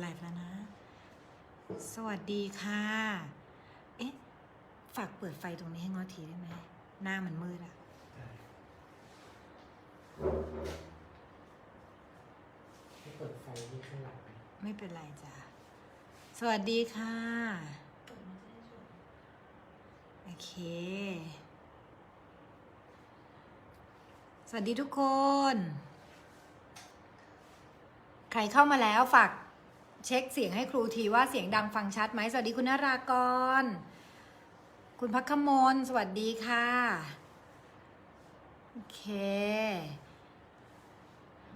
ไลฟ์แล้วนะ สวัสดีค่ะ เอ๊ะ ฝากเปิดไฟตรงนี้ให้งอทีได้ไหม หน้ามันมืดอะให้เปิดไฟที่ข้างหลังไหมไม่เป็นไรจ้ะ สวัสดีค่ะ โอเค สวัสดีทุกคน ใครเข้ามาแล้วฝาก เช็คเสียงให้ครูทีว่าเสียงดังฟังชัดไหมสวัสดีคุณนารากร คุณพักขมลสวัสดีค่ะโอเค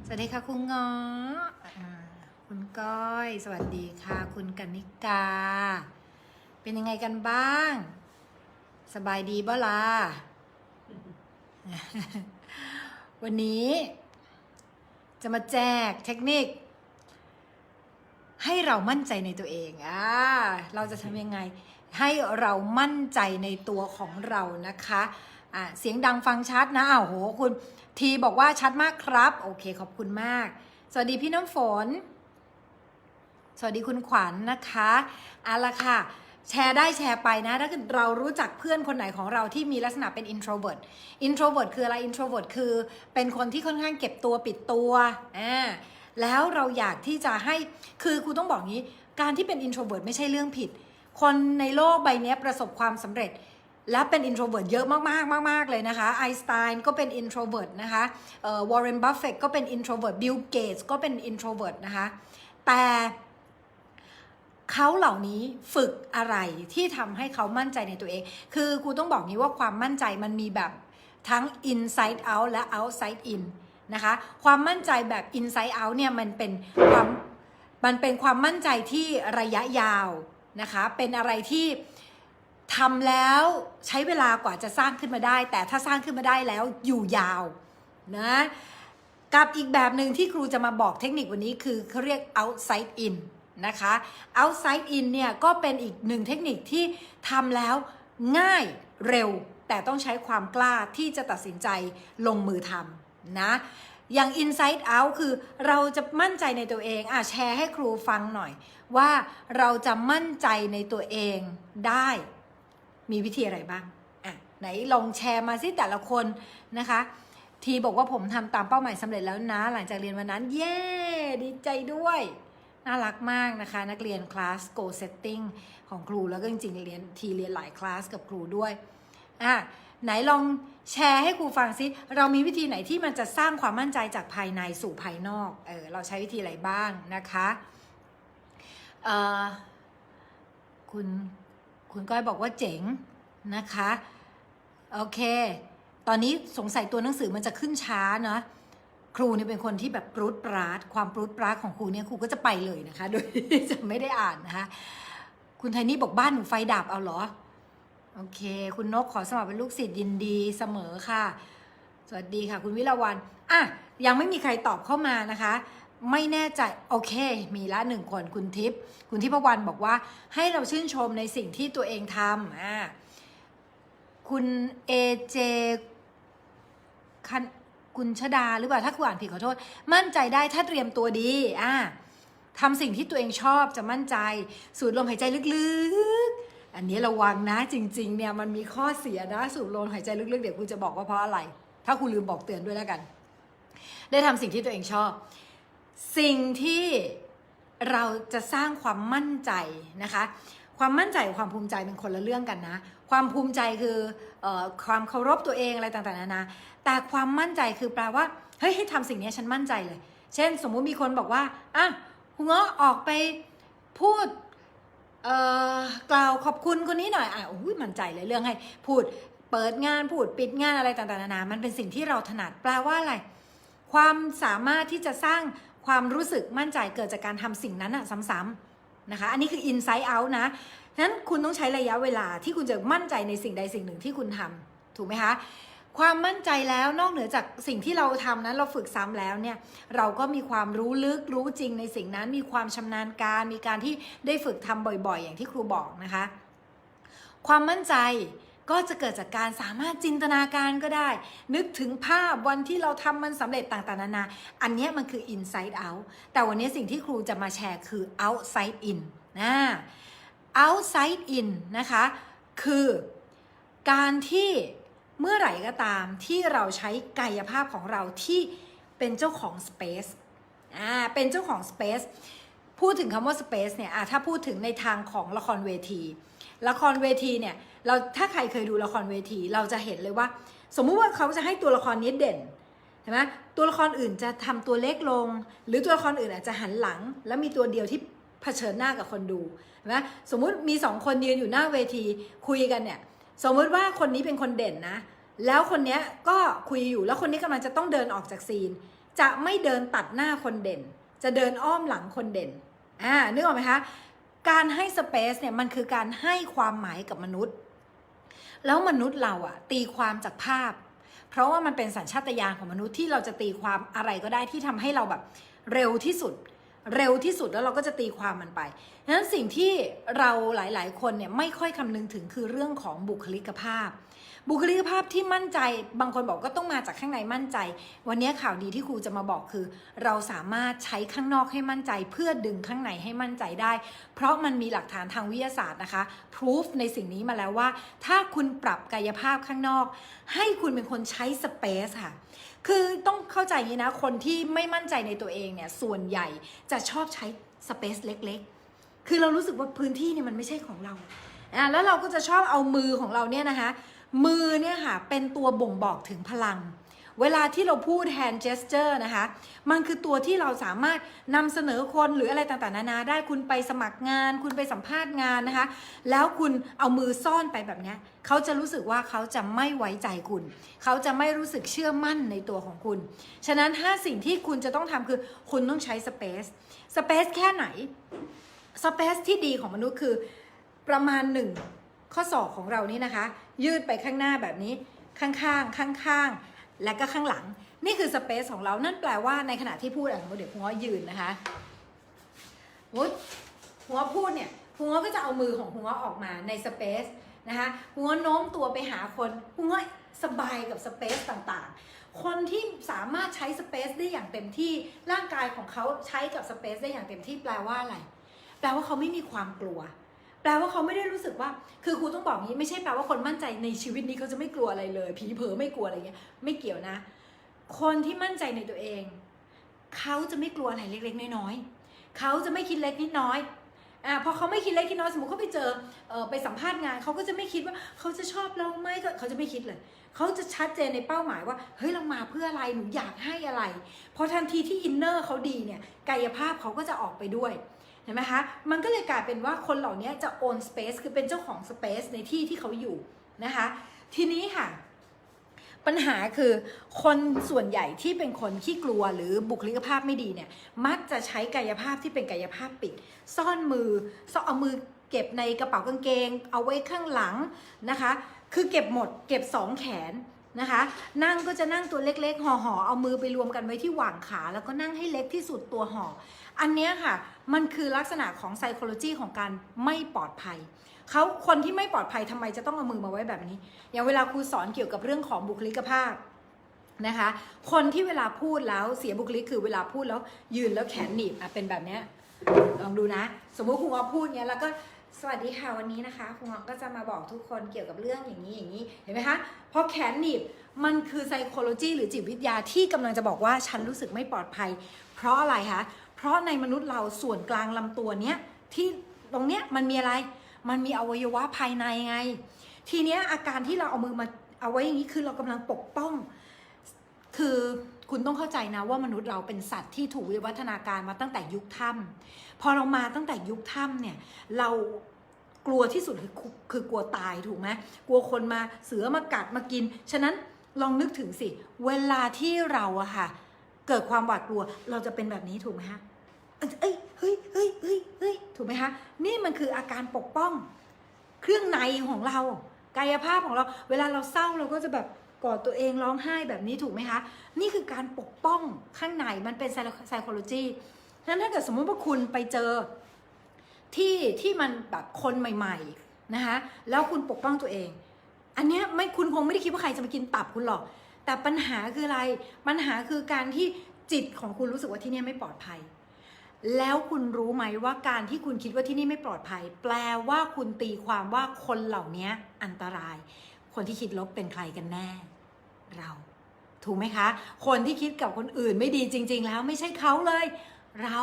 สวัสดีค่ะคุณงออ่าคุณก้อย สวัสดีค่ะ คุณกนิกา เป็นยังไงกันบ้าง สบายดีบ่ล่ะวันนี้จะมาแจกเทคนิค ให้เรามั่นใจในตัวเองอ่าเราจะทำยังไง ให้เรามั่นใจในตัวของเรานะคะอ่าเสียงดังฟังชัดนะอ้าวโหคุณ ทีบอกว่าชัดมากครับ โอเคขอบคุณมาก สวัสดีพี่น้ำฝน สวัสดีคุณขวัญนนะคะเอาละค่ะแชร์ได้แชร์ไปนะ ถ้าเกิดเรารู้จักเพื่อนคนไหนของเราที่มีลักษณะเป็น introvert introvert คืออะไร introvert คือเป็นคนที่ค่อนข้างเก็บตัวปิดตัวอ่า แล้วเราอยากที่จะให้คือครูต้องบอกงี้ การที่เป็น introvert ไม่ใช่เรื่องผิด คนในโลกใบนี้ประสบความสำเร็จ และเป็น introvert เยอะมากๆมากๆเลยนะคะไอน์สไตน์ก็เป็น introvert นะคะวอร์เรนบัฟเฟตก็เป็น introvert บิลเกตส์ก็เป็น introvert นะคะแต่เขาเหล่านี้ฝึกอะไรที่ทำให้เขามั่นใจในตัวเอง คือครูต้องบอกงี้ว่าความมั่นใจมันมีแบบทั้ง inside out และ outside in นะคะ ความมั่นใจแบบ inside out เนี่ยมันเป็นความมันเป็นความมั่นใจที่ระยะยาวนะคะ เป็นอะไรที่ทำแล้วใช้เวลากว่าจะสร้างขึ้นมาได้ แต่ถ้าสร้างขึ้นมาได้แล้วอยู่ยาวนะกับอีกแบบหนึ่งที่ครูจะมาบอกเทคนิควันนี้คือเขาเรียก outside in นะคะ outside in เนี่ยก็เป็นอีกหนึ่งเทคนิคที่ทำแล้วง่ายเร็ว แต่ต้องใช้ความกล้าที่จะตัดสินใจลงมือทำ นะอย่าง inside out คือเราจะมั่นใจในตัวเองอะแชร์ให้ครูฟังหน่อย ว่าเราจะมั่นใจในตัวเองได้ มีวิธีอะไรบ้างอะไหนลองแชร์มาสิแต่ละคนนะคะ ทีบอกว่าผมทำตามเป้าหมายสำเร็จแล้วนะ หลังจากเรียนวันนั้น เย้ ดีใจด้วย น่ารักมากนะคะ นักเรียนคลาส Go Setting ของครูแล้วก็จริงๆเรียนทีเรียนหลายคลาสกับครูด้วยอะ ไหนลองแชร์ให้ครูฟังซิ เรามีวิธีไหนที่มันจะสร้างความมั่นใจจากภายในสู่ภายนอก เออ เราใช้วิธีอะไรบ้างนะคะเอ่อคุณ คุณก้อยบอกว่าเจ๋งนะคะ โอเค ตอนนี้สงสัยตัวหนังสือมันจะขึ้นช้าเนาะครูเนี่ยเป็นคนที่แบบปรุดปราด ความปรุดปราดของครูเนี่ยครูก็จะไปเลยนะคะ โดยจะไม่ได้อ่านนะคะ คุณไทนี่บอกบ้านหนูไฟดับเอาเหรอ โอเค คุณนกขอสมัครเป็นลูกศิษย์ยินดีเสมอค่ะ สวัสดีค่ะ คุณวิลาวันอะยังไม่มีใครตอบเข้ามานะคะ ไม่แน่ใจโอเค มีละหนึ่งคนคุณทิพย์คุณทิพวรรณบอกว่า ให้เราชื่นชมในสิ่งที่ตัวเองทำอ่าคุณเอเจคันคุณชดาหรือเปล่าถ้าครูอ่านผิดขอโทษ มั่นใจได้ถ้าเตรียมตัวดีอ่าทำสิ่งที่ตัวเองชอบจะมั่นใจ สูดลมหายใจลึก อันนี้ระวังนะจริง ๆ เนี่ยมันมีข้อเสียนะสูดลมหายใจลึกๆ เดี๋ยวครูจะบอกว่าเพราะอะไร ถ้าครูลืมบอกเตือนด้วยแล้วกัน ได้ทำสิ่งที่ตัวเองชอบ สิ่งที่เราจะสร้างความมั่นใจนะคะ ความมั่นใจกับความภูมิใจเป็นคนละเรื่องกันนะ ความภูมิใจคือออความเคารพตัวเองอะไรต่างๆนานาแต่ความมั่นใจคือแปลว่าเฮ้ยให้ทำสิ่งนี้ฉันมั่นใจเลย เช่น สมมุติมีคนบอกว่าอะคุณเงาะออกไปพูด เอ่อกล่าวขอบคุณคนนี้หน่อยอะอุ้ยมั่นใจเลยเรื่องให้พูดเปิดงานพูดปิดงานอะไรต่างๆนานา มันเป็นสิ่งที่เราถนัดแปลว่าอะไร ความสามารถที่จะสร้างความรู้สึกมั่นใจเกิดจากการทำสิ่งนั้นอะซ้ำๆนะคะ อันนี้คือ inside out นะนั้นคุณต้องใช้ระยะเวลาที่คุณจะมั่นใจในสิ่งใดสิ่งหนึ่งที่คุณทำถูกไหมคะ ความมั่นใจแล้วนอกเหนือจากสิ่งที่เราทำนั้นเราฝึกซ้ำแล้วเนี่ยเราก็มีความรู้ลึกรู้จริงในสิ่งนั้น มีความชำนาญการ มีการที่ได้ฝึกทำบ่อยๆ อย่างที่ครูบอกนะคะ ความมั่นใจก็จะเกิดจากการสามารถจินตนาการก็ได้ นึกถึงภาพวันที่เราทำมันสำเร็จต่างๆนานา อันนี้มันคือ inside out แต่วันนี้สิ่งที่ครูจะมาแชร์คือ outside in นะ outside in นะคะ คือการที่ เมื่อไหร่ก็ตามที่เราใช้กายภาพของเราที่เป็นเจ้าของ space อ่าเป็นเจ้าของ space พูดถึงคำว่า space เนี่ยอะถ้าพูดถึงในทางของละครเวที ละครเวทีเนี่ยเราถ้าใครเคยดูละครเวที เราจะเห็นเลยว่า สมมุติว่าเขาจะให้ตัวละครนี้เด่นใช่ไหมตัวละครอื่นจะทำตัวเล็กลง หรือตัวละครอื่นอาจจะหันหลัง แล้วมีตัวเดียวที่เผชิญหน้ากับคนดูเห็นไหมสมมุติมีสองคนยืนอยู่หน้าเวทีคุยกันเนี่ย สมมติว่าคนนี้เป็นคนเด่นนะ แล้วคนนี้ก็คุยอยู่แล้วคนนี้กำลังจะต้องเดินออกจากซีน จะไม่เดินตัดหน้าคนเด่น จะเดินอ้อมหลังคนเด่นอ่านึกออกไหมคะการให้สเปซเนี่ยมันคือการให้ความหมายกับมนุษย์ แล้วมนุษย์เราอะตีความจากภาพ เพราะว่ามันเป็นสัญชาตญาณของมนุษย์ที่เราจะตีความอะไรก็ได้ที่ทำให้เราแบบเร็วที่สุด เร็วที่สุดแล้วเราก็จะตีความมันไปดังนั้นสิ่งที่เราหลาย ๆ คนเนี่ยไม่ค่อยคำนึงถึงคือเรื่องของบุคลิกภาพ บุคลิกภาพที่มั่นใจ บางคนบอกก็ต้องมาจากข้างในมั่นใจ วันนี้ข่าวดีที่ครูจะมาบอกคือ เราสามารถใช้ข้างนอกให้มั่นใจ เพื่อดึงข้างในให้มั่นใจได้ เพราะมันมีหลักฐานทางวิทยาศาสตร์นะคะ proof ในสิ่งนี้มาแล้วว่า ถ้าคุณปรับกายภาพข้างนอก ให้คุณเป็นคนใช้ space ค่ะคือต้องเข้าใจนี้นะ คนที่ไม่มั่นใจในตัวเองเนี่ยส่วนใหญ่จะชอบใช้ space เล็กๆ คือเรารู้สึกว่าพื้นที่เนี่ยมันไม่ใช่ของเราอะแล้วเราก็จะชอบเอามือของเราเนี่ยนะคะ มือเนี่ยค่ะเป็นตัวบ่งบอกถึงพลัง เวลาที่เราพูด hand gesture นะคะ มันคือตัวที่เราสามารถนำเสนอคนหรืออะไรต่างๆ นานาได้คุณไปสมัครงาน คุณไปสัมภาษณ์งานนะคะ แล้วคุณเอามือซ่อนไปแบบนี้เขาจะรู้สึกว่าเขาจะไม่ไว้ใจคุณ เขาจะไม่รู้สึกเชื่อมั่นในตัวของคุณ ฉะนั้นถ้าสิ่งที่คุณจะต้องทำคือคุณต้องใช้ space space แค่ไหน space ที่ดีของมนุษย์คือประมาณหนึ่งข้อศอกของเรานี่นะคะ ยืดไปข้างหน้าแบบนี้ ข้างๆข้างๆและก็ข้างหลัง นี่คือสเปซของเรา นั่นแปลว่าในขณะที่พูดอะสมมติเดี๋ยวหัวยืนนะคะมุดหัวพูดเนี่ยหัวก็จะเอามือของหัวออกมาในสเปซนะคะหัวโน้มตัวไปหาคนหัวสบายกับสเปซต่างๆ คนที่สามารถใช้สเปซได้อย่างเต็มที่ร่างกายของเขาใช้กับสเปซได้อย่างเต็มที่แปลว่าอะไร แปลว่าเขาไม่มีความกลัว แปลว่าเขาไม่ได้รู้สึกว่า คือครูต้องบอกงี้ไม่ใช่แปลว่าคนมั่นใจในชีวิตนี้เขาจะไม่กลัวอะไรเลย ผีเผลอไม่กลัวอะไรเงี้ย ไม่เกี่ยวนะ คนที่มั่นใจในตัวเอง เขาจะไม่กลัวอะไรเล็กๆ น้อยๆเขาจะไม่คิดเล็กนิดน้อยอ่าพอเขาไม่คิดเล็กคิดน้อยสมมติเขาไปเจอเออไปสัมภาษณ์งานเขาก็จะไม่คิดว่าเขาจะชอบเราไหมก็เขาจะไม่คิดเลยเขาจะชัดเจนในเป้าหมายว่าเฮ้ยเรามาเพื่ออะไรหนูอยากให้อะไรพอทันทีที่อินเนอร์เขาดีเนี่ยกายภาพเขาก็จะออกไปด้วย เห็นไหมคะ มันก็เลยกลายเป็นว่าคนเหล่านี้จะ own space คือเป็นเจ้าของ space ในที่ที่เขาอยู่นะคะ ทีนี้ค่ะ ปัญหาคือคนส่วนใหญ่ที่เป็นคนขี้กลัวหรือบุคลิกภาพไม่ดีเนี่ย มักจะใช้กายภาพที่เป็นกายภาพปิด ซ่อนมือซ่อนเอามือเก็บในกระเป๋ากางเกง เอาไว้ข้างหลังนะคะ คือเก็บหมด เก็บสองแขนนะคะ นั่งก็จะนั่งตัวเล็กๆห่อๆเอามือไปรวมกันไว้ที่หว่างขา แล้วก็นั่งให้เล็กที่สุดตัวห่อ อันเนี้ยค่ะ มันคือลักษณะของ psychology ของการไม่ปลอดภัยเขาคนที่ไม่ปลอดภัยทำไมจะต้องเอามือมาไว้แบบนี้ อย่างเวลาครูสอนเกี่ยวกับเรื่องของบุคลิกภาพนะคะ คนที่เวลาพูดแล้วเสียบุคลิกคือเวลาพูดแล้วยืนแล้วแขนหนีบอะเป็นแบบเนี้ยลองดูนะ สมมติครูว่าพูดเนี้ยแล้วก็สวัสดีค่ะวันนี้นะคะครูงอก็จะมาบอกทุกคนเกี่ยวกับเรื่องอย่างนี้อย่างนี้เห็นไหมคะพอแขนหนีบมันคือ psychology หรือจิตวิทยาที่กำลังจะบอกว่าฉันรู้สึกไม่ปลอดภัย เพราะอะไรคะ เพราะในมนุษย์เราส่วนกลางลำตัวเนี้ยที่ตรงเนี้ยมันมีอะไร มันมีอวัยวะภายในไง ทีเนี้ยอาการที่เราเอามือมาเอาไว้อย่างนี้คือเรากำลังปกป้อง คือคุณต้องเข้าใจนะว่ามนุษย์เราเป็นสัตว์ที่ถูกวิวัฒนาการมาตั้งแต่ยุคถ้ำพอเรามาตั้งแต่ยุคถ้ำเนี่ยเรากลัวที่สุดคือคือกลัวตายถูกไหมกลัวคนมาเสือมากัดมากิน ฉะนั้นลองนึกถึงสิ เวลาที่เราอะค่ะ เกิดความหวาดกลัว เราจะเป็นแบบนี้ถูกไหมคะ เอ้ยเฮ้ยเฮ้ยเฮ้ยเฮ้ยถูกไหมคะนี่มันคืออาการปกป้อง เครื่องในของเรา กายภาพของเรา เวลาเราเศร้าเราก็จะแบบกอดตัวเองร้องไห้แบบนี้ถูกไหมคะ นี่คือการปกป้องข้างในมันเป็นไซโคโลจีฉะนั้นถ้าเกิดสมมติว่าคุณไปเจอที่ที่มันแบบคนใหม่ ๆนะคะแล้วคุณปกป้องตัวเอง อันเนี้ยไม่คุณคงไม่ได้คิดว่าใครจะมากินตับคุณหรอก แต่ปัญหาคืออะไร ปัญหาคือการที่จิตของคุณรู้สึกว่าที่เนี่ยไม่ปลอดภัย แล้วคุณรู้ไหมว่าการที่คุณคิดว่าที่นี่ไม่ปลอดภัย แปลว่าคุณตีความว่าคนเหล่านี้อันตราย คนที่คิดลบเป็นใครกันแน่ เรา ถูกไหมคะ คนที่คิดกับคนอื่นไม่ดีจริง ๆ แล้วไม่ใช่เขาเลย เรา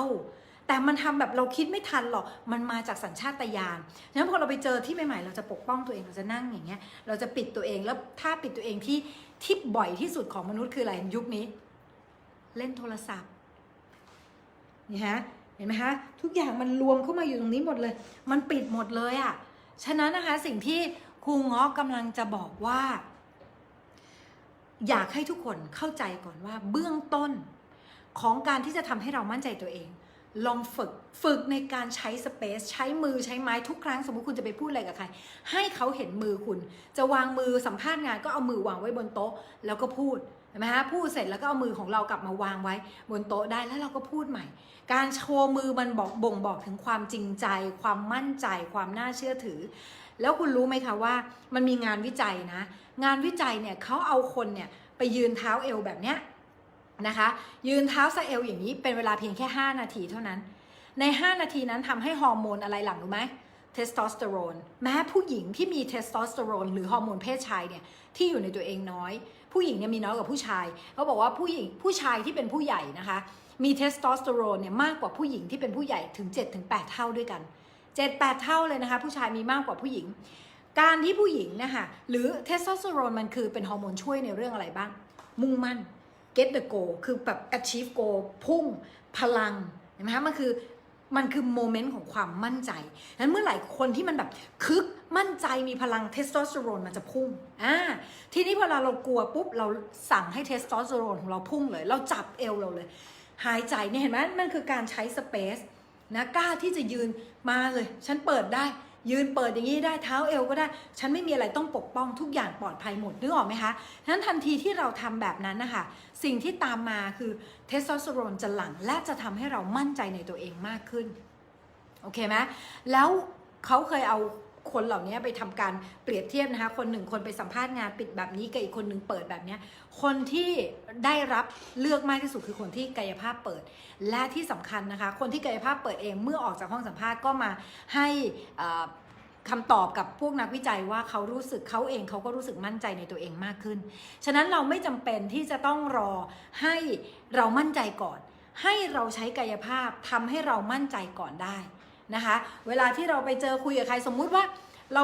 แต่มันทำแบบเราคิดไม่ทันหรอก มันมาจากสัญชาตญาณฉะนั้นพอเราไปเจอที่ใหม่ๆ เราจะปกป้องตัวเองเราจะนั่งอย่างเงี้ย เราจะปิดตัวเองแล้วถ้าปิดตัวเองที่ที่บ่อยที่สุดของมนุษย์คืออะไรยุคนี้ เล่นโทรศัพท์ นี่ฮะเห็นไหมคะทุกอย่างมันรวมเข้ามาอยู่ตรงนี้หมดเลย มันปิดหมดเลยอะ่ะฉะนั้นนะคะสิ่งที่ครูง้อกำลังจะบอกว่า อยากให้ทุกคนเข้าใจก่อนว่าเบื้องต้นของการที่จะทำให้เรามั่นใจตัวเอง ลองฝึกฝึกในการใช้สเปซใช้มือใช้ไม้ทุกครั้ง สมมติคุณจะไปพูดอะไรกับใคร ให้เขาเห็นมือคุณ จะวางมือสัมภาษณ์งานก็เอามือวางไว้บนโต๊ะ แล้วก็พูด เห็นไหมฮะพูดเสร็จแล้วก็เอามือของเรากลับมาวางไว้ บนโต๊ะได้แล้วเราก็พูดใหม่ การโชว์มือมันบอกบ่งบอกถึงความจริงใจ ความมั่นใจ ความน่าเชื่อถือ แล้วคุณรู้ไหมคะว่า มันมีงานวิจัยนะ งานวิจัยเนี่ยเขาเอาคนเนี่ยไปยืนเท้าเอวแบบเนี้ยนะคะ ยืนเท้าสะเอวอย่างนี้เป็นเวลาเพียงแค่ 5 นาทีเท่านั้น ใน 5 นาทีนั้นทำให้ฮอร์โมนอะไรหลังรู้ไหมเทสโทสเตอโรนแม้ผู้หญิงที่มีเทสโทสเตอโรนหรือฮอร์โมนเพศชายเนี่ยที่อยู่ในตัวเองน้อย ผู้หญิงเนี่ยมีน้อยกว่าผู้ชายเขาบอกว่าผู้หญิงผู้ชายที่เป็นผู้ใหญ่นะคะ มีเทสโทสเตอโรนเนี่ยมากกว่าผู้หญิงที่เป็นผู้ใหญ่ถึง 7-8 เท่าด้วยกัน 7-8 เท่าเลยนะคะ ผู้ชายมีมากกว่าผู้หญิง การที่ผู้หญิงนะคะหรือเทสโทสเตอโรนมันคือเป็นฮอร์โมนช่วยในเรื่องอะไรบ้าง มุ่งมั่น get the goal คือแบบ achieve goal พุ่งพลังเห็นไหมคะมันคือ มันคือโมเมนต์ของความมั่นใจนั้นเมื่อไหร่คนที่มันแบบคึกมั่นใจมีพลังเทสโทสเตอโรนมันจะพุ่ง อ่า ทีนี้เวลาเรากลัวปุ๊บเราสั่งให้เทสโทสเตอโรนของเราพุ่งเลย เราจับเอวเราเลย หายใจเนี่ยเห็นไหมมันคือการใช้สเปซนะกล้าที่จะยืนมาเลย ฉันเปิดได้ ยืนเปิดอย่างนี้ได้เท้าเอวก็ได้ ฉันไม่มีอะไรต้องปกป้องทุกอย่างปลอดภัยหมดนึกออกไหมคะฉะนั้นทันทีที่เราทำแบบนั้นนะคะสิ่งที่ตามมาคือเทสโทสเตอโรนจะหลั่งและจะทำให้เรามั่นใจในตัวเองมากขึ้นโอเคไหมแล้วเขาเคยเอา คนเหล่านี้ไปทำการเปรียบเทียบนะคะคนหนึ่งคนไปสัมภาษณ์งานปิดแบบนี้กับอีกคนหนึ่งเปิดแบบนี้คนที่ได้รับเลือกมากที่สุดคือคนที่กายภาพเปิด และที่สำคัญนะคะคนที่กายภาพเปิดเองเมื่อออกจากห้องสัมภาษณ์ก็มาให้คำตอบกับพวกนักวิจัยว่าเขารู้สึกเขาเองเขาก็รู้สึกมั่นใจในตัวเองมากขึ้น ฉะนั้นเราไม่จำเป็นที่จะต้องรอให้เรามั่นใจก่อน ให้เราใช้กายภาพทำให้เรามั่นใจก่อนได้ นะคะ เวลาที่เราไปเจอคุยกับใครสมมุติว่าเรา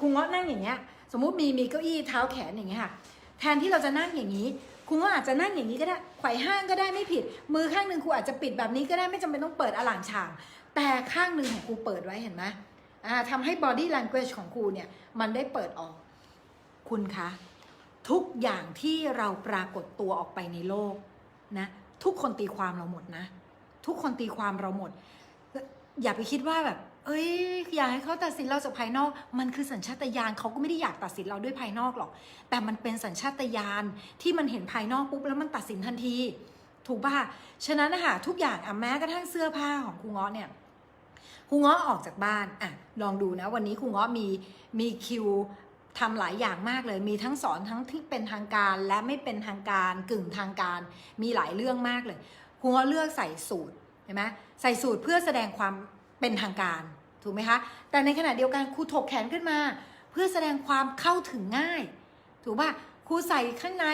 คุงเงาะนั่งอย่างเงี้ย สมมุติมีมีเก้าอี้เท้าแขนอย่างเงี้ยค่ะ แทนที่เราจะนั่งอย่างนี้ครูก็อาจจะนั่งอย่างนี้ก็ได้ไขว่ห้างก็ได้ไม่ผิด มือข้างหนึ่งครูอาจจะปิดแบบนี้ก็ได้ไม่จำเป็นต้องเปิดอลางฉาง แต่ข้างหนึ่งของครูเปิดไว้เห็นไหมอ่าทำให้ body language ของครูเนี่ยมันได้เปิดออก คุณคะ ทุกอย่างที่เราปรากฏตัวออกไปในโลกนะทุกคนตีความเราหมดนะ ทุกคนตีความเราหมด อย่าไปคิดว่าแบบ เอ้ย อยากให้เขาตัดสินเราจากภายนอก มันคือสัญชาตญาณเขาก็ไม่ได้อยากตัดสินเราด้วยภายนอกหรอก แต่มันเป็นสัญชาตญาณที่มันเห็นภายนอกปุ๊บแล้วมันตัดสินทันที ถูกป่ะ ฉะนั้นนะคะทุกอย่างอะแม้กระทั่งเสื้อผ้าของครูเงาะเนี่ยครูเงาะออกจากบ้านอะลองดูนะ วันนี้ครูเงาะมีมีคิวทำหลายอย่างมากเลย มีทั้งสอนทั้งที่เป็นทางการและไม่เป็นทางการกึ่งทางการ มีหลายเรื่องมากเลยครูเงาะเลือกใส่สูตรเห็นไหม ใส่สูตรเพื่อแสดงความเป็นทางการถูกไหมคะแต่ในขณะเดียวกันครูถกแขนขึ้นมา เพื่อแสดงความเข้าถึงง่าย ถูกป่ะครูใส่ข้างใน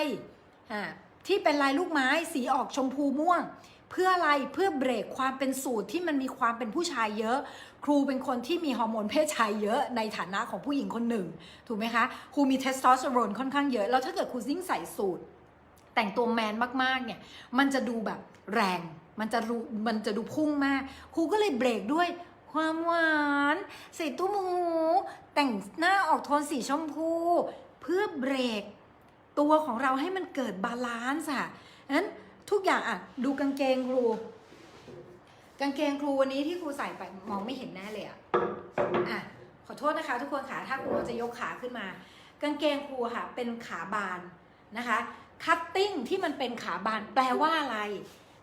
อ่าที่เป็นลายลูกไม้สีออกชมพูม่วง เพื่ออะไรเพื่อเบรกความเป็นสูตรที่มันมีความเป็นผู้ชายเยอะ ครูเป็นคนที่มีฮอร์โมนเพศชายเยอะในฐานะของผู้หญิงคนหนึ่ง ถูกไหมคะครูมีเทสโทสเตอโรนค่อนข้างเยอะ แล้วถ้าเกิดครูยิ่งใส่สูตร แต่งตัวแมนมากๆเนี่ยมันจะดูแบบแรง มันจะรู้มันจะดูพุ่งมากครูก็เลยเบรกด้วย ความหวานใส่ตุ้มหูแต่งหน้าออกโทนสีชมพู เพื่อเบรก ตัวของเราให้มันเกิดบาลานซ์อะนั้นทุกอย่างอะดูกางเกงครู กางเกงครูวันนี้ที่ครูใส่ไปมองไม่เห็นแน่เลยอะอะขอโทษนะคะ ทุกคนขาถ้าครูจะยกขาขึ้นมา กางเกงครูค่ะ เป็นขาบานนะคะคัตติ้งที่มันเป็นขาบานแปลว่าอะไร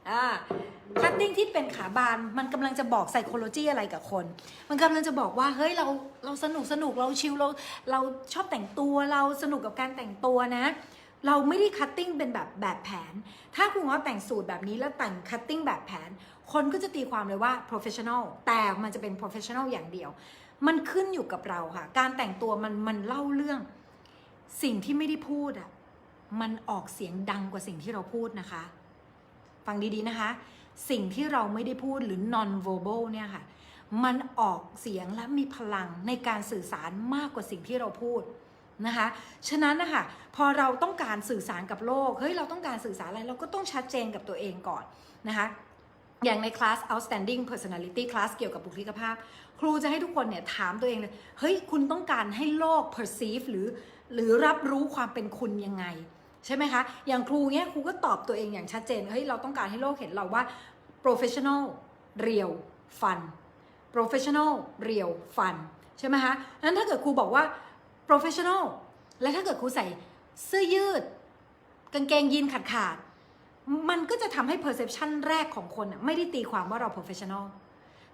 อ่า cutting ที่เป็นขาบานมันกำลังจะบอก psychology อะไรกับคน มันกำลังจะบอกว่า เฮ้ยเราเราสนุกสนุกเราชิลเราเราชอบแต่งตัวเราสนุกกับการแต่งตัวนะ เราไม่ได้คัตติ้งเป็นแบบแบบแผน ถ้าคุณง้อแต่งสูตรแบบนี้แล้วแต่งคัตติ้งแบบแผน คนก็จะตีความเลยว่า professional แต่มันจะเป็น professional อย่างเดียว มันขึ้นอยู่กับเราค่ะ การแต่งตัวมันมันเล่าเรื่อง สิ่งที่ไม่ได้พูดอะมันออกเสียงดังกว่าสิ่งที่เราพูดนะคะ ฟังดีๆนะคะ สิ่งที่เราไม่ได้พูดหรือ non verbal เนี่ยค่ะ มันออกเสียงและมีพลังในการสื่อสารมากกว่าสิ่งที่เราพูดนะคะ ฉะนั้นนะคะพอเราต้องการสื่อสารกับโลก เฮ้ย เราต้องการสื่อสารอะไร เราก็ต้องชัดเจนกับตัวเองก่อนนะคะอย่างในคลาส outstanding personality คลาสเกี่ยวกับบุคลิกภาพ ครูจะให้ทุกคนเนี่ยถามตัวเองเลย เฮ้ย คุณต้องการให้โลก perceive หรือ หรือรับรู้ความเป็นคุณยังไง ใช่ไหมคะ อย่างครูเนี้ยครูก็ตอบตัวเองอย่างชัดเจนเฮ้ยเราต้องการให้โลกเห็นเราว่า professional real fun professional real fun ใช่ไหมคะนั้นถ้าเกิดครูบอกว่า professional และถ้าเกิดครูใส่เสื้อยืด กางเกงยีนขาดขาดมันก็จะทำให้ perception แรกของคนน่ะไม่ได้ตีความว่าเรา professional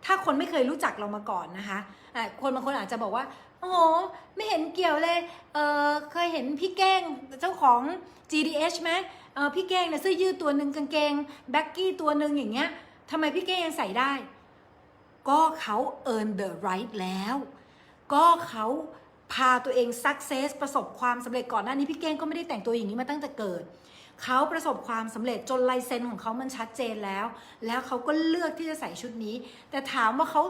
ถ้าคนไม่เคยรู้จักเรามาก่อนนะคะะคนบางคนอาจจะบอกว่า โอ้โห ไม่เห็นเกี่ยวเลย เออเคยเห็นพี่แก้งเจ้าของ GDH ไหมเออพี่แก้งเนี่ยเสื้อยืดตัวหนึ่งกางเกงแบ็กกี้ตัวหนึ่งอย่างเงี้ยทำไมพี่แก้งยังใส่ได้ ก็เขา earn the right แล้ว ก็เขาพาตัวเอง success ประสบความสำเร็จก่อนหน้านี้พี่เก้งก็ไม่ได้แต่งตัวอย่างนี้มาตั้งแต่เกิด เขาประสบความสำเร็จจนลายเซ็นของเขามันชัดเจนแล้ว แล้วเขาก็เลือกที่จะใส่ชุดนี้ แต่ถามว่าเขา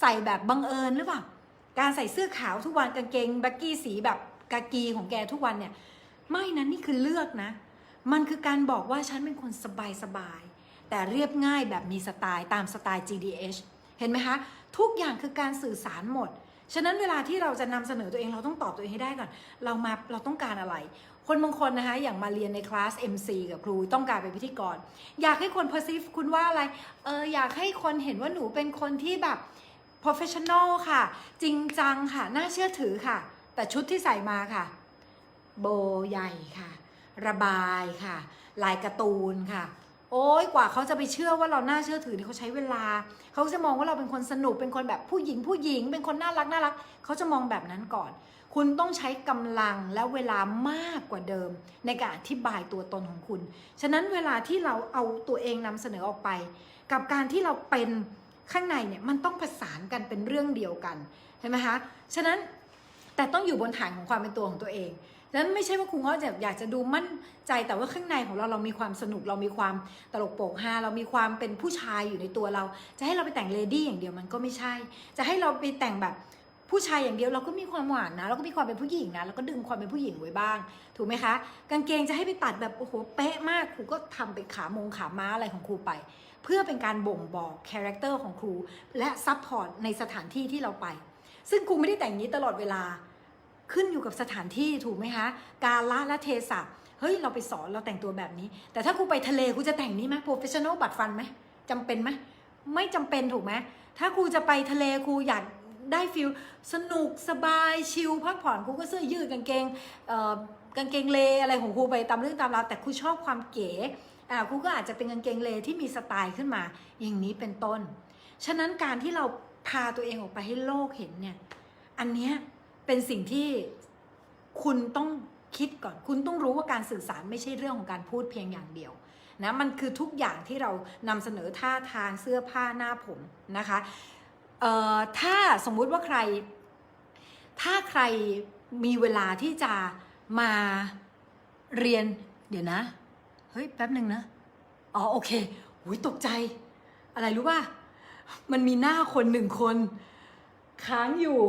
ใส่แบบบังเอิญหรือเปล่า การใส่เสื้อขาวทุกวันกางเกงบ็กกี้สีแบบกากีของแกทุกวันเนี่ย ไม่นะนี่คือเลือกนะ มันคือการบอกว่าฉันเป็นคนสบายสบายๆแต่เรียบง่ายแบบมีสไตล์ตามสไตล์ GDH เห็นไหมคะ ทุกอย่างคือการสื่อสารหมด ฉะนั้นเวลาที่เราจะนำเสนอตัวเองเราต้องตอบตัวเองให้ได้ก่อน เรามาเราต้องการอะไร คนบางคนนะคะอย่างมาเรียนในคลาส MC กับครูต้องการเป็นพิธีกร อยากให้คน perceive คุณว่าอะไรเอออยากให้คนเห็นว่าหนูเป็นคนที่แบบ professional ค่ะ จริงจังค่ะ น่าเชื่อถือค่ะ แต่ชุดที่ใส่มาค่ะ โบใหญ่ค่ะ ระบายค่ะ ลายการ์ตูนค่ะ โอ้ยกว่าเขาจะไปเชื่อว่าเราน่าเชื่อถือเนี่เขาใช้เวลา เขาจะมองว่าเราเป็นคนสนุกเป็นคนแบบผู้หญิงผู้หญิง เป็นคนน่ารักน่ารัก เขาจะมองแบบนั้นก่อน คุณต้องใช้กำลังและเวลามากกว่าเดิม ในการอธิบายตัวตนของคุณ ฉะนั้นเวลาที่เราเอาตัวเองนำเสนอออกไป กับการที่เราเป็นข้างในเนี่ยมันต้องผสานกันเป็นเรื่องเดียวกันเห็นไหมคะฉะนั้นแต่ต้องอยู่บนฐานของความเป็นตัวของตัวเองฉะนั้นไม่ใช่ว่าคุณก็จะอยากจะดูมั่นใจแต่ว่าข้างในของเราเรามีความสนุกเรามีความตลกโปกฮาเรามีความเป็นผู้ชายอยู่ในตัวเรา จะให้เราไปแต่งเลดี้อย่างเดียวมันก็ไม่ใช่ จะให้เราไปแต่งแบบ ผู้ชายอย่างเดียวเราก็มีความหวานนะ เราก็มีความเป็นผู้หญิงนะเราก็ดึงความเป็นผู้หญิงไว้บ้าง ถูกไหมคะ กางเกงจะให้ไปตัดแบบโอ้โหเป๊ะมากครูก็ทำเป็นขามงขาม้าอะไรของครูไป เพื่อเป็นการบ่งบอกคาแรคเตอร์ของครู และซัพพอร์ตในสถานที่ที่เราไป ซึ่งครูไม่ได้แต่งอย่างนี้ตลอดเวลาขึ้นอยู่กับสถานที่ถูกไหมคะ กาละและเทศะเฮ้ย เราไปสอนเราแต่งตัวแบบนี้ แต่ถ้าครูไปทะเลครูจะแต่งนี้ไหมโปรเฟชชั่นอลบัตรฟันไหมจำเป็นไหมไม่จำเป็นถูกไหมถ้าครูจะไปทะเลครูอยาก ได้ฟิลสนุกสบายชิลพักผ่อนครูก็เสื้อยืดกางเกงเอ่อกางเกงเลอะไรของครูไปตามเรื่องตามราวแต่ครูชอบความเก๋อ่าครูก็อาจจะเป็นกางเกงเลที่มีสไตล์ขึ้นมา อย่างนี้เป็นต้น ฉะนั้นการที่เราพาตัวเองออกไปให้โลกเห็นเนี่ยอันเนี้ยเป็นสิ่งที่คุณต้องคิดก่อน คุณต้องรู้ว่าการสื่อสารไม่ใช่เรื่องของการพูดเพียงอย่างเดียวนะมันคือทุกอย่างที่เรานำเสนอท่าทางเสื้อผ้าหน้าผมนะคะ เอ่อถ้าสมมุติว่าใคร ถ้าใครมีเวลาที่จะมาเรียน เดี๋ยวนะ เฮ้ย แป๊บหนึ่งนะ อ๋อ โอเคหุยตกใจ อะไรรู้ป่ะ มันมีหน้าคนหนึ่งคน ค้างอยู่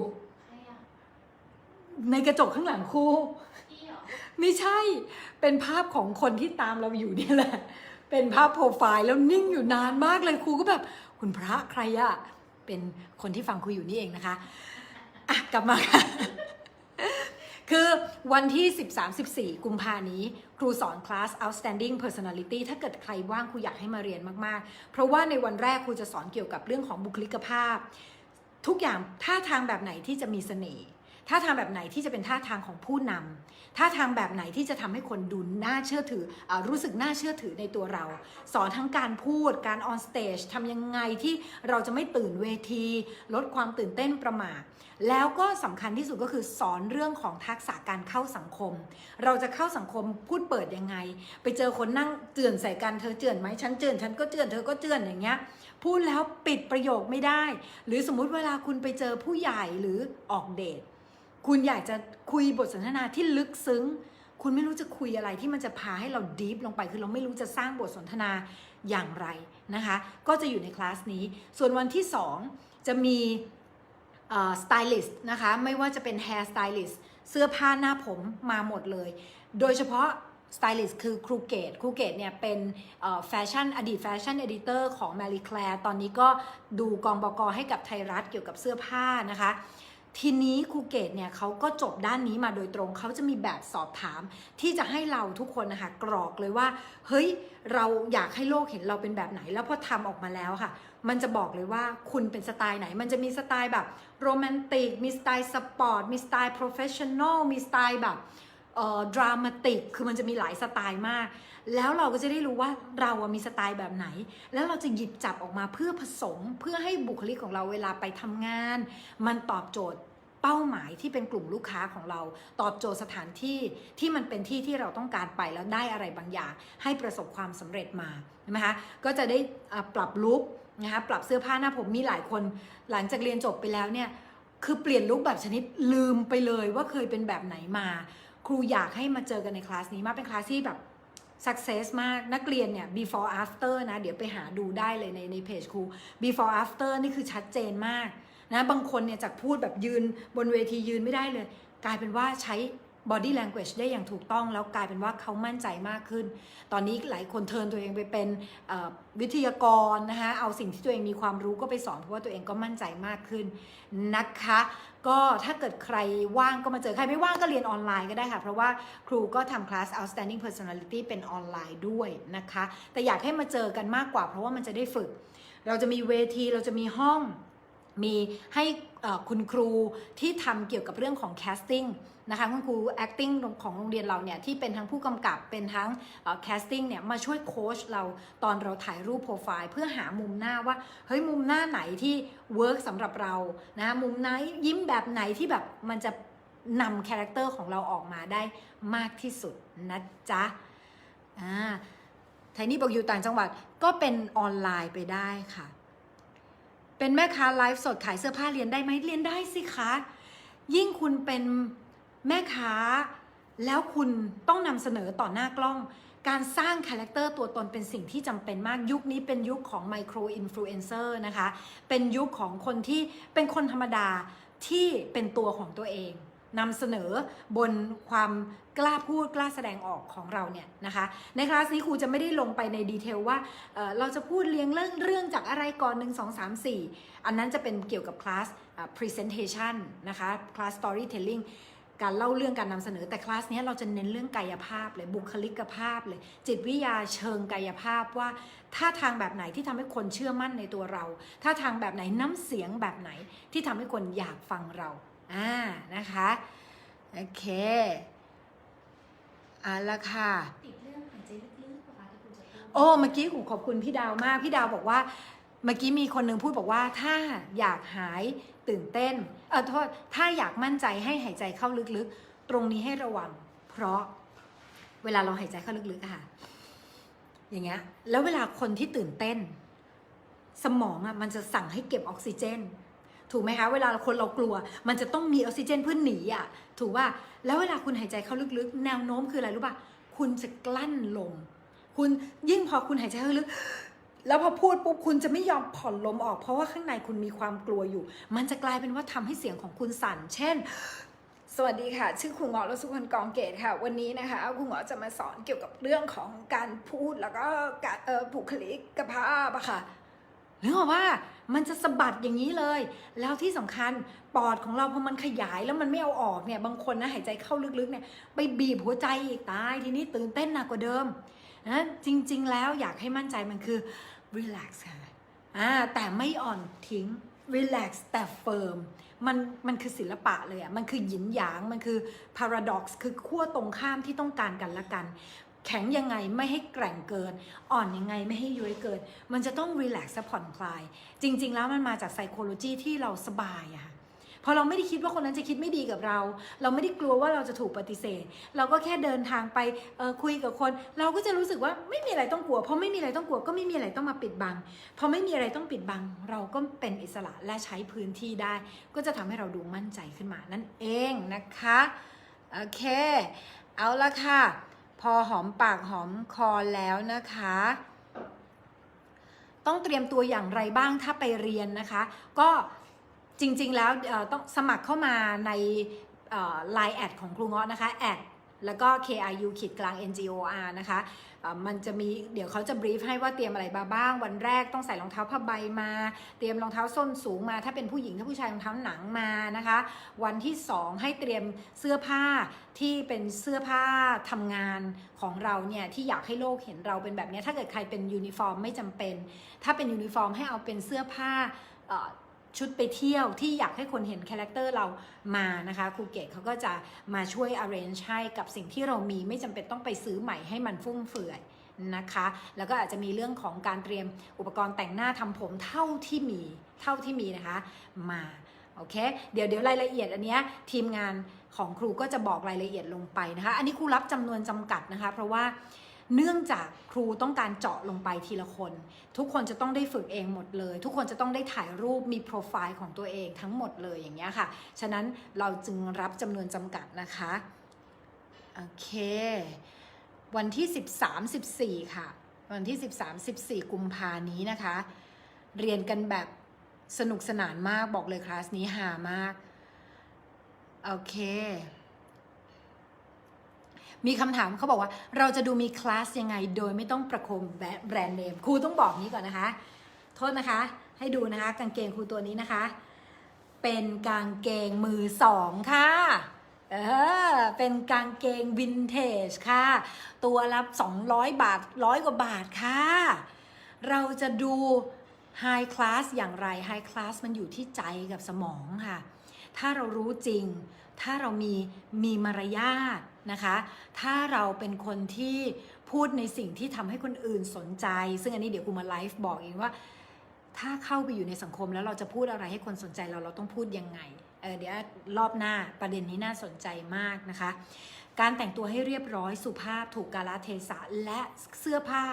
ใครอะในกระจกข้างหลังครูพี่เหรอไม่ใช่ เป็นภาพของคนที่ตามเราอยู่เนี่ยแหละ เป็นภาพโปรไฟล์แล้วนิ่งอยู่นานมากเลยครูก็แบบ คุณพระใครอะ เป็นคนที่ฟังคุยอยู่นี่เองนะคะอะกลับมาค่ะคือวันที่ 13-14 กุมภานี้ ครูสอนคลาส outstanding personality ถ้าเกิดใครว่างครูอยากให้มาเรียนมาก ๆ เพราะว่าในวันแรกครูจะสอนเกี่ยวกับเรื่องของบุคลิกภาพ ทุกอย่างท่าทางแบบไหนที่จะมีเสน่ห์ ท่าทางแบบไหนที่จะเป็นท่าทางของผู้นำท่าทางแบบไหนที่จะทำให้คนดูน่าเชื่อถืออรู้สึกน่าเชื่อถือในตัวเรา สอนทั้งการพูดการออนสเตจทำยังไงที่เราจะไม่ตื่นเวที ลดความตื่นเต้นประมาทแล้วก็สำคัญที่สุดก็คือสอนเรื่องของทักษะการเข้าสังคม เราจะเข้าสังคมพูดเปิดยังไง ไปเจอคนนั่งเจือนใส่กันเธอเจือนไหมฉันเจือนฉันก็เจือนเธอก็เจือนอย่างเงี้ยพูดแล้วปิดประโยคไม่ได้ หรือสมมุติเวลาคุณไปเจอผู้ใหญ่หรือออกเดท คุณอยากจะคุยบทสนทนาที่ลึกซึ้ง คุณไม่รู้จะคุยอะไรที่มันจะพาให้เราดีฟลงไป คือเราไม่รู้จะสร้างบทสนทนาอย่างไรนะคะ ก็จะอยู่ในคลาสนี้ ส่วนวันที่ 2 จะมีสไตลิสต์นะคะ ไม่ว่าจะเป็น hair stylist เสื้อผ้าหน้าผมมาหมดเลย โดยเฉพาะสไตลิสต์คือครูเกตครูเกตเนี่ยเป็นแฟชั่นอดีตแฟชั่นเอดิเตอร์ของ Marie Claire ตอนนี้ก็ดูกองบกให้กับไทยรัฐเกี่ยวกับเสื้อผ้านะคะ ทีนี้ครูเกตเนี่ยเขาก็จบด้านนี้มาโดยตรงเขาจะมีแบบสอบถามที่จะให้เราทุกคนนะคะกรอกเลยว่า เฮ้ยเราอยากให้โลกเห็นเราเป็นแบบไหน แล้วพอทำออกมาแล้วค่ะ มันจะบอกเลยว่าคุณเป็นสไตล์ไหน มันจะมีสไตล์แบบโรแมนติกมีสไตล์สปอร์ตมีสไตล์โปรเฟชชั่นอลมีสไตล์แบบเอ่อดรามาติกคือมันจะมีหลายสไตล์มาก แล้วเราก็จะได้รู้ว่าเราอะมีสไตล์แบบไหน แล้วเราจะหยิบจับออกมาเพื่อผสมเพื่อให้บุคลิกของเราเวลาไปทำงาน มันตอบโจทย์เป้าหมายที่เป็นกลุ่มลูกค้าของเรา ตอบโจทย์สถานที่ที่มันเป็นที่ที่เราต้องการไปแล้วได้อะไรบางอย่าง ให้ประสบความสำเร็จมาใช่ไหมคะก็จะได้ปรับลุคนะคะปรับเสื้อผ้าหน้าผมมีหลายคน หลังจากเรียนจบไปแล้วเนี่ยคือเปลี่ยนลุคแบบชนิดลืมไปเลยว่าเคยเป็นแบบไหนมา ครูอยากให้มาเจอกันในคลาสนี้มากเป็นคลาสที่แบบ success มากนักเรียนเนี่ย before after นะ เดี๋ยวไปหาดูได้เลยในในเพจครู before after นี่คือชัดเจนมากนะบางคนเนี่ยจากพูดแบบยืนบนเวทียืนไม่ได้เลย กลายเป็นว่าใช้ body language ได้อย่างถูกต้องแล้วกลายเป็นว่าเขามั่นใจมากขึ้น ตอนนี้หลายคนเทิร์นตัวเองไปเป็นวิทยากรนะคะเอาสิ่งที่ตัวเองมีความรู้ก็ไปสอนเพราะว่าตัวเองก็มั่นใจมากขึ้นนะคะ ก็ถ้าเกิดใครว่างก็มาเจอใครไม่ว่างก็เรียนออนไลน์ก็ได้ค่ะ เพราะว่าครูก็ทำคลาส outstanding personality เป็นออนไลน์ด้วยนะคะ แต่อยากให้มาเจอกันมากกว่า เพราะว่ามันจะได้ฝึก เราจะมีเวทีเราจะมีห้องมีให้คุณครูที่ทำเกี่ยวกับเรื่องของ casting นะคะคุณครู acting ของโรงเรียนเราเนี่ยที่เป็นทั้งผู้กำกับเป็นทั้ง casting เนี่ยมาช่วยโค้ชเราตอนเราถ่ายรูปโปรไฟล์ เพื่อหามุมหน้าว่าเฮ้ยมุมหน้าไหนที่ work สำหรับเรานะมุมไหนยิ้มแบบไหนที่แบบมันจะนำคาแรคเตอร์ของเราออกมาได้มากที่สุดนะจ๊ะอ่าไทนี่บอกอยู่ต่างจังหวัดก็เป็นออนไลน์ไปได้ค่ะ เป็นแม่ค้าไลฟ์สดขายเสื้อผ้าเรียนได้ไหมเรียนได้สิคะ ยิ่งคุณเป็น แม่ค้า แล้วคุณต้องนำเสนอต่อหน้ากล้อง การสร้างคาแรคเตอร์ตัวตนเป็นสิ่งที่จำเป็นมากยุคนี้เป็นยุคของไมโครอินฟลูเอนเซอร์นะคะ เป็นยุคของคนที่เป็นคนธรรมดาที่เป็นตัวของตัวเองนำเสนอบนความกล้าพูดกล้าแสดงออกของเราเนี่ยนะคะในคลาสนี้ครูจะไม่ได้ลงไปในดีเทลว่าเเราจะพูดเรียงเรื่องเรื่องจากอะไรก่อน 1 2 3 4 อันนั้นจะเป็นเกี่ยวกับคลาส presentation นะคะคลาส storytelling การเล่าเรื่องการนำเสนอแต่คลาสเนี้ยเราจะเน้นเรื่องกายภาพเลยบุคลิกภาพเลย จิตวิทยาเชิงกายภาพว่าท่าทางแบบไหนที่ทำให้คนเชื่อมั่นในตัวเราท่าทางแบบไหนน้ำเสียงแบบไหนที่ทำให้คนอยากฟังเราอ่านะคะโอเคเอาละค่ะติดเรื่องหายใจลึกๆป่ะคะที่คุณจะพูดโอ้เมื่อกี้หูขอบคุณพี่ดาวมาก พี่ดาวบอกว่า เมื่อกี้มีคนหนึ่งพูดบอกว่าถ้าอยากหายตื่นเต้นเออโทษถ้าอยากมั่นใจให้หายใจเข้าลึกๆ ตรงนี้ให้ระวัง เพราะเวลาเราหายใจเข้าลึกๆอะค่ะ อย่างเงี้ย แล้วเวลาคนที่ตื่นเต้น สมองอะมันจะสั่งให้เก็บออกซิเจน ถูกไหมคะเวลาคนเรากลัว มันจะต้องมีออกซิเจนเพื่อหนีอะ ถูกว่าแล้วเวลาคุณหายใจเข้าลึกๆ แนวโน้มคืออะไรรู้ป่ะคุณจะกลั้นลมคุณยิ่งพอคุณหายใจเข้าลึก แล้วพอพูดปุ๊บคุณจะไม่ยอมผ่อนลมออก เพราะว่าข้างในคุณมีความกลัวอยู่ มันจะกลายเป็นว่าทำให้เสียงของคุณสั่น เช่น สวัสดีค่ะ ชื่อครูหมอรสุพรกองเกตค่ะ วันนี้นะคะครูหมอจะมาสอนเกี่ยวกับเรื่องของการพูดแล้วก็การเออบุคลิกภาพอะค่ะนึกออกว่ามันจะสะบัดอย่างนี้เลย แล้วที่สำคัญปอดของเราพอมันขยายแล้วมันไม่เอาออกเนี่ย บางคนนะหายใจเข้าลึกๆเนี่ยไปบีบหัวใจอีกตายทีนี้ตื่นเต้นหนักกว่าเดิมนะจริง ๆ แล้วอยากให้มั่นใจมันคือ รีแลกซ์ค่ะอ่าแต่ไม่อ่อนทิ้งรีแลกซ์แต่เฟิร์มมันมันคือศิลปะเลยอะมันคือหยินหยางมันคือ paradox คือขั้วตรงข้ามที่ต้องการกันละกัน แข็งยังไงไม่ให้แกร่งเกิน อ่อนยังไงไม่ให้ย้อยเกิน มันจะต้อง relax และผ่อนคลาย จริง ๆ แล้วมันมาจากไซโคโลจีที่เราสบายอะค่ะ พอเราไม่ได้คิดว่าคนนั้นจะคิดไม่ดีกับเรา เราไม่ได้กลัวว่าเราจะถูกปฏิเสธ เราก็แค่เดินทางไปคุยกับคน เราก็จะรู้สึกว่าไม่มีอะไรต้องกลัว เพราะไม่มีอะไรต้องกลัวก็ไม่มีอะไรต้องมาปิดบังพอไม่มีอะไรต้องปิดบัง เราก็เป็นอิสระและใช้พื้นที่ได้ ก็จะทำให้เราดูมั่นใจขึ้นมานั่นเองนะคะโอเค เอาละค่ะ พอหอมปากหอมคอแล้วนะคะต้องเตรียมตัวอย่างไรบ้างถ้าไปเรียนนะคะ ก็ จริงๆแล้วต้องสมัครเข้ามาในไลน์แอดของครูเงาะนะคะแอดแล้วก็ KRU ขีดกลาง NGOR นะคะมันจะมีเดี๋ยวเขาจะบรีฟให้ว่าเตรียมอะไรมาบ้าง วันแรกต้องใส่รองเท้าผ้าใบมา เตรียมรองเท้าส้นสูงมา ถ้าเป็นผู้หญิงถ้าผู้ชายรองเท้าหนังมานะคะ วันที่ 2 ให้เตรียมเสื้อผ้าที่เป็นเสื้อผ้าทำงานของเราเนี่ยที่อยากให้โลกเห็นเราเป็นแบบนี้ถ้าเกิดใครเป็นยูนิฟอร์มไม่จำเป็น ถ้าเป็นยูนิฟอร์มให้เอาเป็นเสื้อผ้า ชุดไปเที่ยวที่อยากให้คนเห็นคาแรคเตอร์เรามานะคะครูเกตเขาก็จะมาช่วย arrange ให้กับสิ่งที่เรามีไม่จำเป็นต้องไปซื้อใหม่ให้มันฟุ่มเฟือยนะคะ แล้วก็อาจจะมีเรื่องของการเตรียมอุปกรณ์แต่งหน้าทำผมเท่าที่มีเท่าที่มีนะคะมาโอเค เดี๋ยวเดี๋ยวรายละเอียดอันเนี้ยทีมงานของครูก็จะบอกรายละเอียดลงไปนะคะ อันนี้ครูรับจำนวนจำกัดนะคะ เพราะว่า เนื่องจากครูต้องการเจาะลงไปทีละคน ทุกคนจะต้องได้ฝึกเองหมดเลย ทุกคนจะต้องได้ถ่ายรูปมีโปรไฟล์ของตัวเองทั้งหมดเลยอย่างเงี้ยค่ะ ฉะนั้นเราจึงรับจำนวนจำกัดนะคะโอเค วันที่ 13 14 ค่ะ วันที่ 13 14 กุมภานี้นะคะ เรียนกันแบบสนุกสนานมากบอกเลยคลาสนี้หามาก โอเค มีคำถามเขาบอกว่า เราจะดูมีคลาสยังไง โดยไม่ต้องประโคมแบรนด์เนมครูต้องบอกนี้ก่อนนะคะ โทษนะคะ ให้ดูนะคะ กางเกงครูตัวนี้นะคะ เป็นกางเกงมือสองค่ะเออเป็นกางเกงวินเทจค่ะ ตัวละ200 บาทร้อยกว่าบาทค่ะ เราจะดูไฮคลาสอย่างไรไฮคลาสมันอยู่ที่ใจกับสมองค่ะ ถ้าเรารู้จริง ถ้าเรามีมีมารยาท นะคะ ถ้าเราเป็นคนที่พูดในสิ่งที่ทำให้คนอื่นสนใจ ซึ่งอันนี้เดี๋ยวกูมาไลฟ์บอกเองว่า ถ้าเข้าไปอยู่ในสังคมแล้วเราจะพูดอะไรให้คนสนใจเราเราต้องพูดยังไงเเดี๋ยวรอบหน้าประเด็นนี้น่าสนใจมากนะคะ การแต่งตัวให้เรียบร้อยสุภาพถูกกาลเทศะและเสื้อผ้า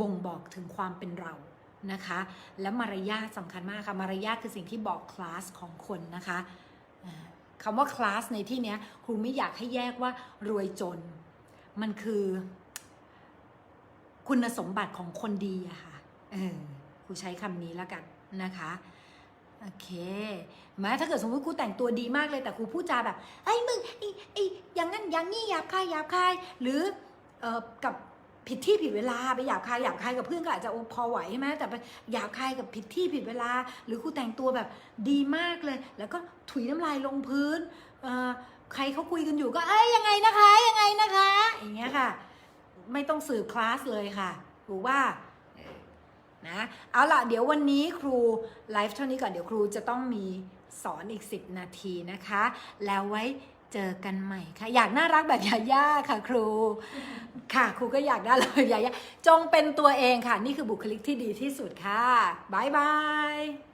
บ่งบอกถึงความเป็นเรานะคะ และมารยาทสำคัญมากค่ะ มารยาทคือสิ่งที่บอกคลาสของคนนะคะ คำว่าคลาสในที่เนี้ยครูไม่อยากให้แยกว่ารวยจน มันคือคุณสมบัติของคนดีอะค่ะ เออครูใช้คำนี้แล้วกันนะคะโอเคแม้ถ้าเกิดสมมติครูแต่งตัวดีมากเลยแต่ครูพูดจาแบบไอ้มึงไอ้ไอ้อย่างนั้นอย่างนี้หยาบคายหยาบคาย หรือเอ่อกับ ผิดที่ผิดเวลาไปหยาบคายหยาบคายกับเพื่อนก็อาจจะพอไหวใช่ไหมแต่ไปหยาบคายกับผิดที่ผิดเวลา หรือครูแต่งตัวแบบดีมากเลย แล้วก็ถุยน้ำลายลงพื้นใครเขาคุยกันอยู่ก็เอ้ยยังไงนะคะยังไงนะคะ อย่างเงี้ยค่ะ ไม่ต้องสืบคลาสเลยค่ะครูว่านะเอาล่ะเดี๋ยววันนี้ครูไลฟ์เท่านี้ก่อนเดี๋ยวครูจะต้องมีสอนอีก 10 นาทีนะคะ แล้วไว้ เจอกันใหม่ค่ะ อยากน่ารักแบบยาย่าค่ะครู ค่ะครูก็อยากได้เลยยาย่าจงเป็นตัวเองค่ะ นี่คือบุคลิกที่ดีที่สุดค่ะบ๊ายบาย